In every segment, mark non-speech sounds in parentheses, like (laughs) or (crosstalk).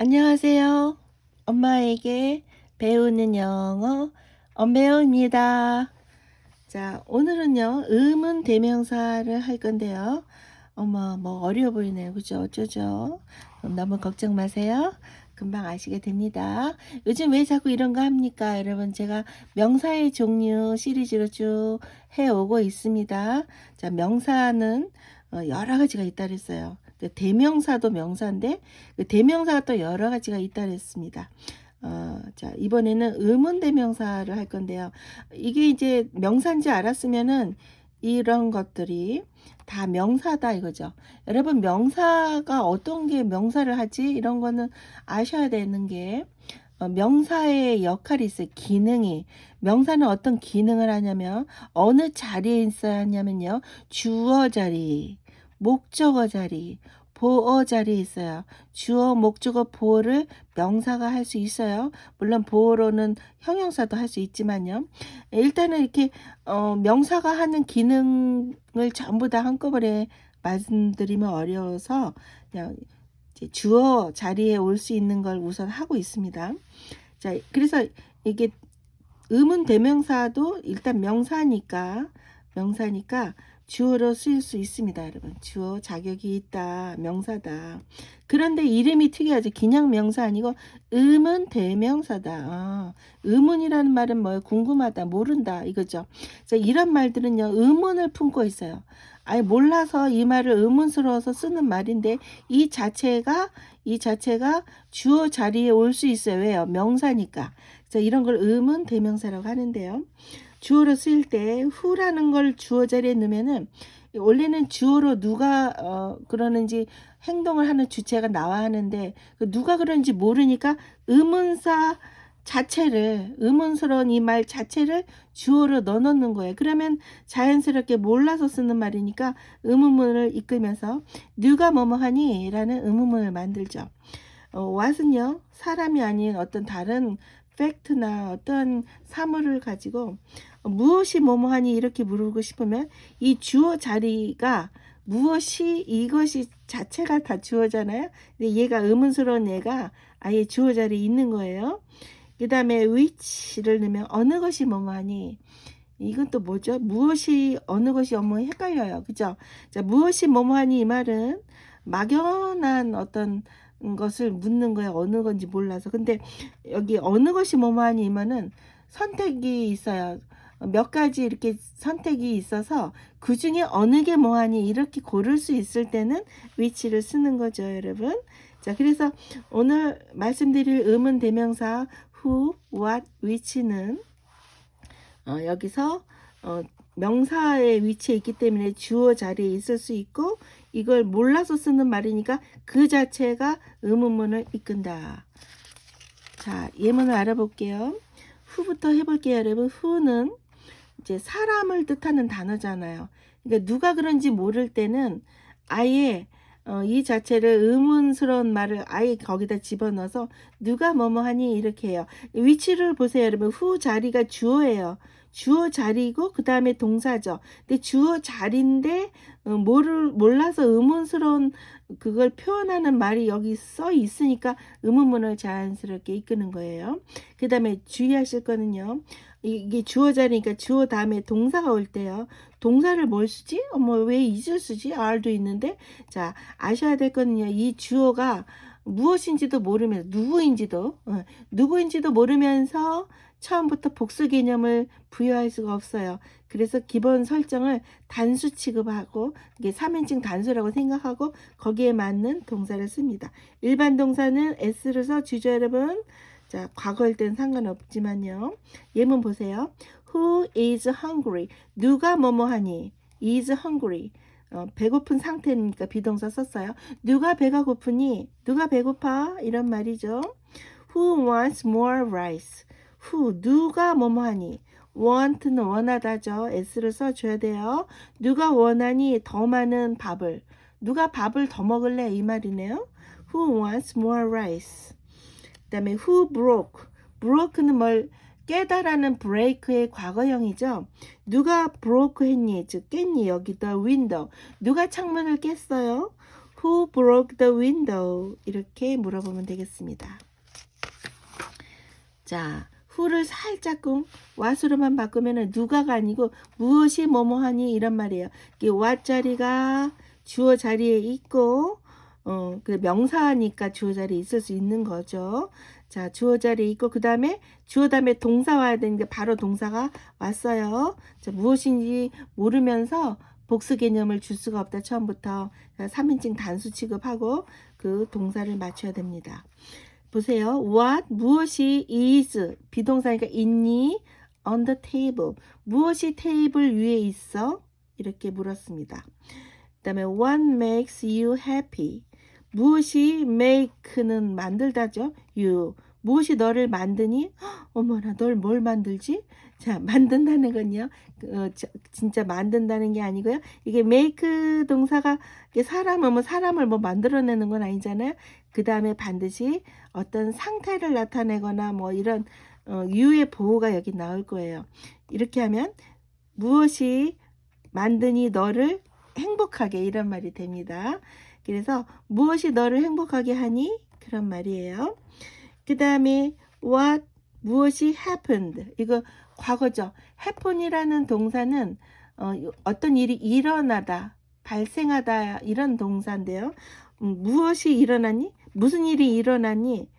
안녕하세요. 엄마에게 배우는 영어 엄배우입니다. 자, 오늘은요, 의문 대명사를 할 건데요. 어머, 뭐 어려워 보이네요. 그죠? 어쩌죠? 너무 걱정 마세요. 금방 아시게 됩니다. 요즘 왜 자꾸 이런 거 합니까? 여러분, 제가 명사의 종류 시리즈로 쭉 해오고 있습니다. 자, 명사는 어, 여러 가지가 있다 그랬어요. 그 대명사도 명사인데 그 대명사가 또 여러 가지가 있다 그랬습니다. 어, 자, 이번에는 의문 대명사를 할 건데요. 이게 이제 명사인지 알았으면은 이런 것들이 다 명사다 이거죠. 여러분 명사가 어떤 게 명사를 하지 이런 거는 아셔야 되는 게 어, 명사의 역할이 있어요. 기능이 명사는 어떤 기능을 하냐면 어느 자리에 있어야 하냐면요. 주어 자리, 목적어 자리, 보어 자리에 있어요. 주어, 목적어, 보어를 명사가 할 수 있어요. 물론 보어로는 형용사도 할 수 있지만요. 일단은 이렇게 어, 명사가 하는 기능을 전부 다 한꺼번에 말씀드리면 어려워서 그냥 주어 자리에 올 수 있는 걸 우선 하고 있습니다. 자, 그래서 이게 의문 대명사도 일단 명사니까 명사니까 주어로 쓰일 수 있습니다, 여러분. 주어 자격이 있다, 명사다. 그런데 이름이 특이하죠. 그냥 명사 아니고 의문 대명사다. 아, 의문이라는 말은 뭐예요? 궁금하다, 모른다 이거죠. 자, 이런 말들은요, 의문을 품고 있어요. 아니 몰라서 이 말을 의문스러워서 쓰는 말인데 이 자체가 이 자체가 주어 자리에 올 수 있어요. 왜요? 명사니까. 자, 이런 걸 의문 대명사라고 하는데요. 주어로 쓰일 때 후라는 걸 주어 자리에 넣으면은 원래는 주어로 누가 어 그러는지 행동을 하는 주체가 나와 하는데 그 누가 그런지 모르니까 의문사 자체를 의문스러운 이 말 자체를 주어로 넣어 놓는 거예요. 그러면 자연스럽게 몰라서 쓰는 말이니까 의문문을 이끌면서 누가 뭐뭐 하니? 라는 의문문을 만들죠. 어, what은요 사람이 아닌 어떤 다른 팩트나 어떤 사물을 가지고 무엇이 뭐뭐하니 이렇게 물고 싶으면 이 주어 자리가 무엇이 이것이 자체가 다 주어잖아요. 근데 얘가 의문스러운 얘가 아예 주어 자리에 있는 거예요. 그 다음에 which를 넣으면 어느 것이 뭐뭐하니 이건 또 뭐죠? 무엇이 어느 것이 어머 헷갈려요. 그죠? 자, 무엇이 뭐뭐하니 이 말은 막연한 어떤 것을 묻는 거예요. 어느 건지 몰라서. 근데 여기 어느 것이 뭐뭐하니 이면은 선택이 있어요. 몇 가지 이렇게 선택이 있어서 그 중에 어느 게 뭐하니 이렇게 고를 수 있을 때는 위치를 쓰는 거죠, 여러분. 자, 그래서 오늘 말씀드릴 의문 대명사 who, what, which는 어, 여기서 어, 명사의 위치에 있기 때문에 주어 자리에 있을 수 있고 이걸 몰라서 쓰는 말이니까 그 자체가 의문문을 이끈다. 자, 예문을 알아볼게요. 후부터 해볼게요, 여러분. 후는 이제 사람을 뜻하는 단어잖아요. 그러니까 누가 그런지 모를 때는 아예 어, 이 자체를 의문스러운 말을 아예 거기다 집어넣어서 누가 뭐뭐 하니 이렇게 해요. 위치를 보세요, 여러분. 후 자리가 주어예요. 주어 자리고 그 다음에 동사죠. 근데 주어 자리인데 어, 모를 몰라서 의문스러운 그걸 표현하는 말이 여기 써 있으니까 의문문을 자연스럽게 이끄는 거예요. 그 다음에 주의하실 거는요. 이게 주어 자리니까 주어 다음에 동사가 올 때요. 동사를 뭘 쓰지? 어머 왜 이을 쓰지? R도 있는데 자 아셔야 될 거는요. 이 주어가 무엇인지도 모르면서 누구인지도 어, 누구인지도 모르면서 처음부터 복수 개념을 부여할 수가 없어요. 그래서 기본 설정을 단수 취급하고 이게 3인칭 단수라고 생각하고 거기에 맞는 동사를 씁니다. 일반 동사는 s를 써 주죠 여러분. 자, 과거일 땐 상관없지만요. 예문 보세요. Who is hungry? 누가 뭐뭐 하니? is hungry. 어, 배고픈 상태니까 비동사 썼어요. 누가 배가 고프니? 누가 배고파? 이런 말이죠. Who wants more rice? Who 누가 뭐뭐 하니? want는 원하다죠. s를 써줘야 돼요. 누가 원하니 더 많은 밥을. 누가 밥을 더 먹을래? 이 말이네요. Who wants more rice? 그 다음에 who broke. broke는 뭘 깨다라는 break의 과거형이죠. 누가 broke 했니? 즉 깼니? 여기 the window. 누가 창문을 깼어요? Who broke the window? 이렇게 물어보면 되겠습니다. 자, who를 살짝끔 what으로만 바꾸면 누가가 아니고 무엇이 뭐뭐하니 이런 말이에요. what 자리가 주어 자리에 있고 어, 그 명사니까 주어 자리에 있을 수 있는 거죠. 자, 주어 자리에 있고 그 다음에 주어 다음에 동사 와야 되는데 바로 동사가 왔어요. 자, 무엇인지 모르면서 복수 개념을 줄 수가 없다 처음부터 3인칭 단수 취급하고 그 동사를 맞춰야 됩니다. 보세요. What 무엇이 is 비동사니까 있니 on the table 무엇이 테이블 위에 있어 이렇게 물었습니다. 그다음에 what makes you happy 무엇이 make는 만들다죠. you 무엇이 너를 만드니? 헉, 어머나 널 뭘 만들지? 자 만든다는 건요. 어, 저, 진짜 만든다는 게 아니고요. 이게 make 동사가 사람은 뭐 사람을 뭐 만들어내는 건 아니잖아요. 그 다음에 반드시 어떤 상태를 나타내거나 뭐 이런 어, 유의 보호가 여기 나올 거예요. 이렇게 하면 무엇이 만드니 너를 행복하게 이런 말이 됩니다. 그래서 무엇이 너를 행복하게 하니 그런 말이에요. 그 다음에 what 무엇이 happened 이거 과거죠. happen이라는 동사는 어, 어떤 일이 일어나다 발생하다 이런 동사인데요. 음, 무엇이 일어나니? 무슨 일이 일어나니?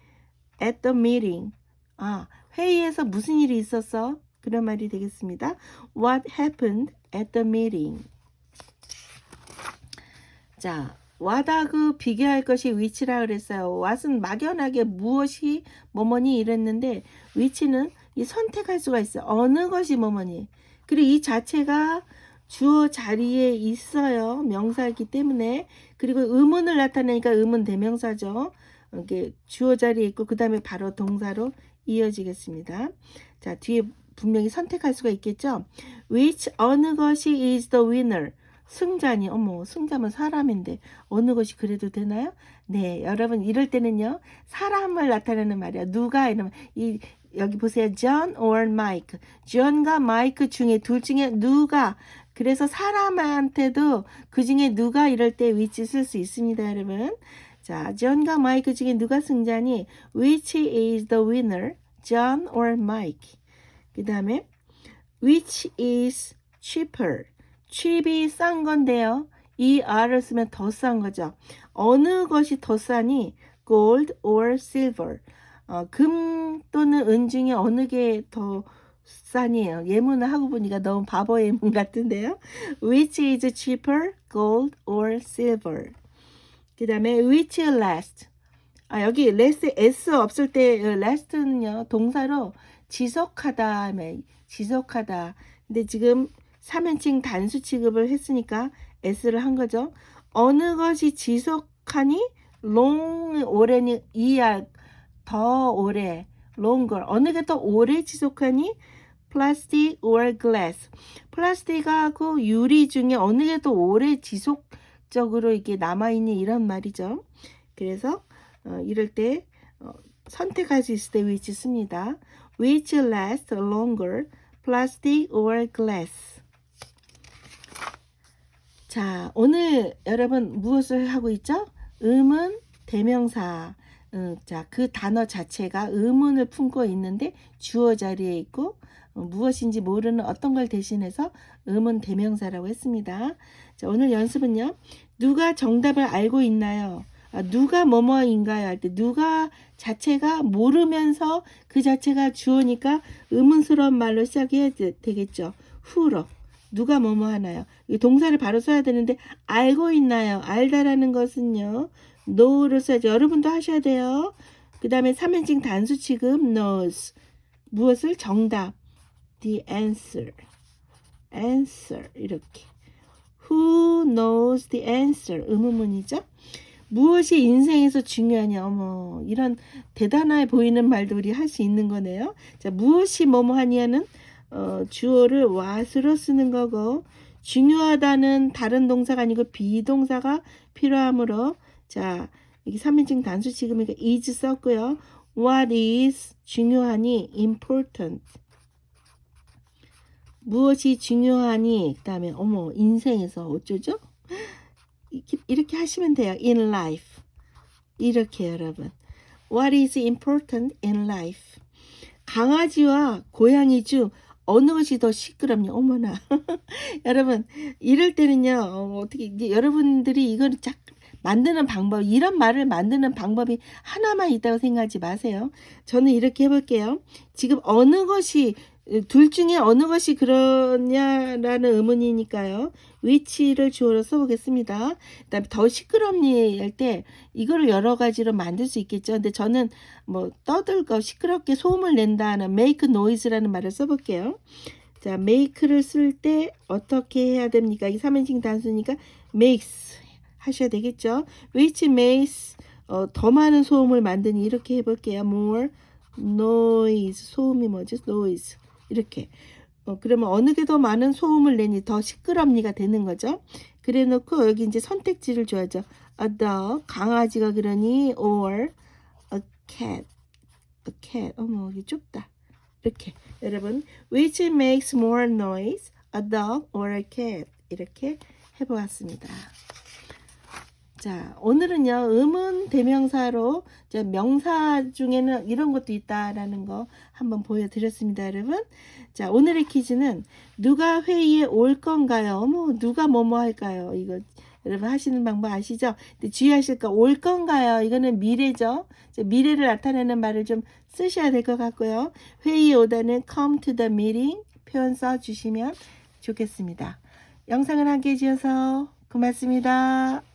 At the meeting. 아, 회의에서 무슨 일이 있었어? 그런 말이 되겠습니다. What happened at the meeting? 자, what하고 비교할 것이 which라 그랬어요. what은 막연하게 무엇이 뭐뭐니 이랬는데 which는 이 선택할 수가 있어요. 어느 것이 뭐뭐니. 그리고 이 자체가 주어 자리에 있어요. 명사이기 때문에. 그리고 의문을 나타내니까 의문 대명사죠. 이게 주어 자리에 있고 그 다음에 바로 동사로 이어지겠습니다. 자 뒤에 분명히 선택할 수가 있겠죠. Which 어느 것이 is the winner? 승자니 어머 승자면 사람인데 어느 것이 그래도 되나요? 네 여러분 이럴 때는요 사람을 나타내는 말이야. 누가? 이러면 이 여기 보세요. John or Mike. John과 Mike 중에 둘 중에 누가? 그래서 사람한테도 그 중에 누가 이럴 때 which 쓸수 있습니다 여러분. 자 John과 Mike 중에 누가 승자니? Which is the winner? John or Mike. 그 다음에 which is cheaper 칩이 싼 건데요. 이 R을 쓰면 더 싼 거죠. 어느 것이 더 싸니? gold or silver. 어, 금 또는 은 중에 어느 게 더 싸니에요. 예문을 하고 보니까 너무 바보 예문 같은데요. Which is cheaper, gold or silver? 그 다음에 which last? 아, 여기 last, s 없을 때 last는요, 동사로 지속하다, 지속하다. 근데 지금 3인칭 단수 취급을 했으니까 s를 한 거죠. 어느 것이 지속하니 long 오래니 이야 더 오래 longer 어느 게 더 오래 지속하니 plastic or glass 플라스틱하고 유리 중에 어느 게 더 오래 지속적으로 이게 남아있니 이런 말이죠. 그래서 어, 이럴 때 어, 선택할 수 있을 때 which 씁니다. which lasts longer plastic or glass 자, 오늘 여러분 무엇을 하고 있죠? 음은 대명사. 음, 자, 그 단어 자체가 의문을 품고 있는데 주어 자리에 있고 어, 무엇인지 모르는 어떤 걸 대신해서 음은 대명사라고 했습니다. 자, 오늘 연습은요. 누가 정답을 알고 있나요? 아, 누가 뭐뭐인가요? 할 때 누가 자체가 모르면서 그 자체가 주어니까 의문스러운 말로 시작해야 되, 되겠죠. 후로. 누가 뭐뭐 하나요? 이 동사를 바로 써야 되는데 알고 있나요? 알다라는 것은요. know를 써야죠. 여러분도 하셔야 돼요. 그 다음에 3인칭 단수 취급 knows 무엇을 정답 the answer answer 이렇게 who knows the answer 의문문이죠. 무엇이 인생에서 중요하냐 어머 이런 대단해 보이는 말도 우리 할 수 있는 거네요. 자 무엇이 뭐뭐 하냐는 어, 주어를 what으로 쓰는 거고 중요하다는 다른 동사가 아니고 비동사가 필요하므로 자 여기 3인칭 단수 지금이니까 is 썼고요. What is 중요하니 important 무엇이 중요하니 그 다음에 어머 인생에서 어쩌죠? 이렇게, 하시면 돼요. in life. 이렇게 여러분. What is important in life? 강아지와 고양이 중 어느 것이 더 시끄럽냐? 어머나. (laughs) 여러분, 이럴 때는요, 어, 어떻게, 이제 여러분들이 이걸 짝 만드는 방법, 이런 말을 만드는 방법이 하나만 있다고 생각하지 마세요. 저는 이렇게 해볼게요. 지금 어느 것이, 둘 중에 어느 것이 그러냐라는 의문이니까요. which를 주어로 써보겠습니다. 그 다음에 더 시끄럽니 할 때 이거를 여러 가지로 만들 수 있겠죠. 근데 저는 뭐 떠들고 시끄럽게 소음을 낸다는 make noise라는 말을 써볼게요. 자, make를 쓸 때 어떻게 해야 됩니까? 이 3인칭 단수니까 makes 하셔야 되겠죠. which makes 어, 더 많은 소음을 만드니 이렇게 해볼게요. more noise 소음이 뭐지? noise 이렇게 어, 그러면 어느 게 더 많은 소음을 내니 더 시끄럽니가 되는 거죠. 그래 놓고 여기 이제 선택지를 줘야죠. a dog 강아지가 그러니 or a cat a cat 어머 이게 좁다. 이렇게 여러분 which makes more noise a dog or a cat 이렇게 해보았습니다. 자, 오늘은요, 의문 대명사로 이제 명사 중에는 이런 것도 있다라는 거 한번 보여드렸습니다, 여러분. 자, 오늘의 퀴즈는 누가 회의에 올 건가요? 어머, 누가 뭐뭐 할까요? 이거 여러분 하시는 방법 아시죠? 근데 주의하실 거 올 건가요? 이거는 미래죠. 이제 미래를 나타내는 말을 좀 쓰셔야 될 것 같고요. 회의에 오다는 come to the meeting 표현 써주시면 좋겠습니다. 영상을 함께 해주셔서 고맙습니다.